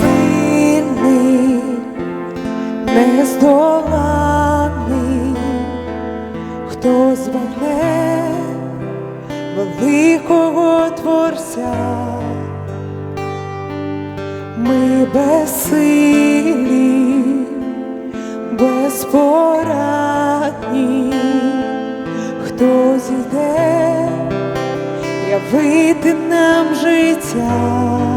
сильний, нездоланий, хто зване великого творця, ми безсилі, безпорадні, хто зійде явити нам життя.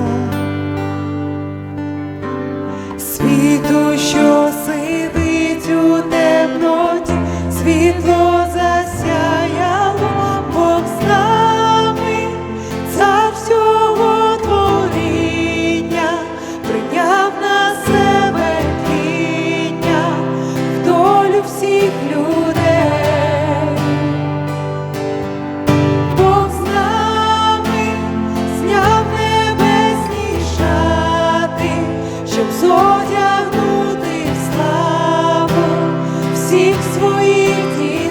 всіх своїх дітей.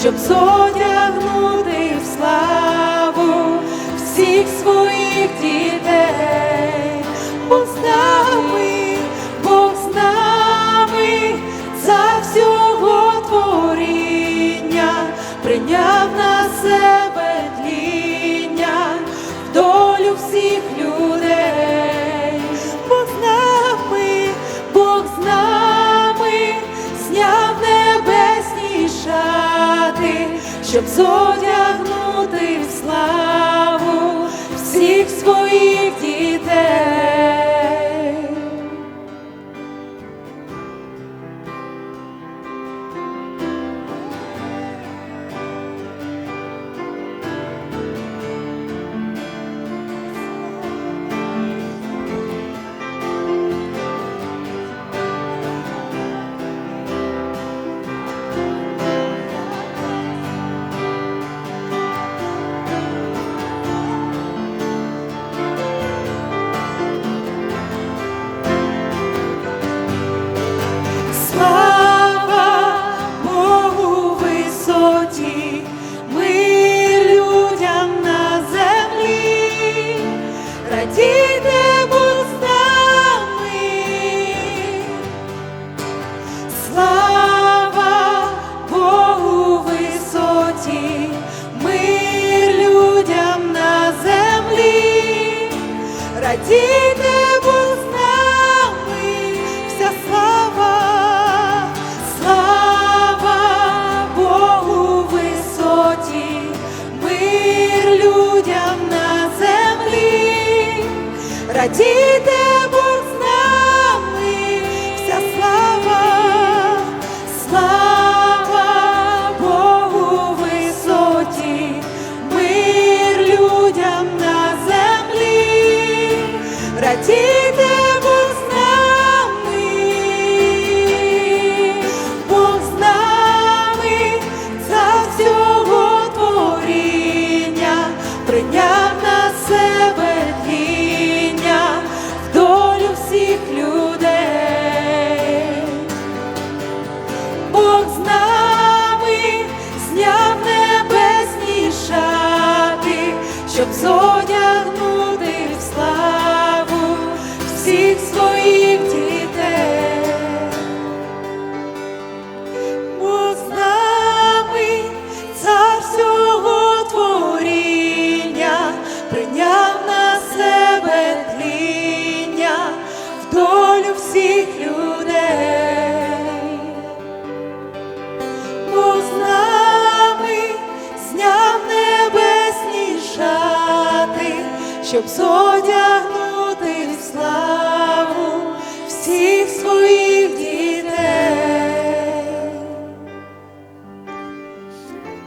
щоб зодягнути в славу всіх своїх дітей. щоб зодягнути. радійте Бог вся слава, слава Богу висоті, мир людям на землі, радійте. долю всіх людей, бо з нами зняв небесні шати, щоб зодягнути.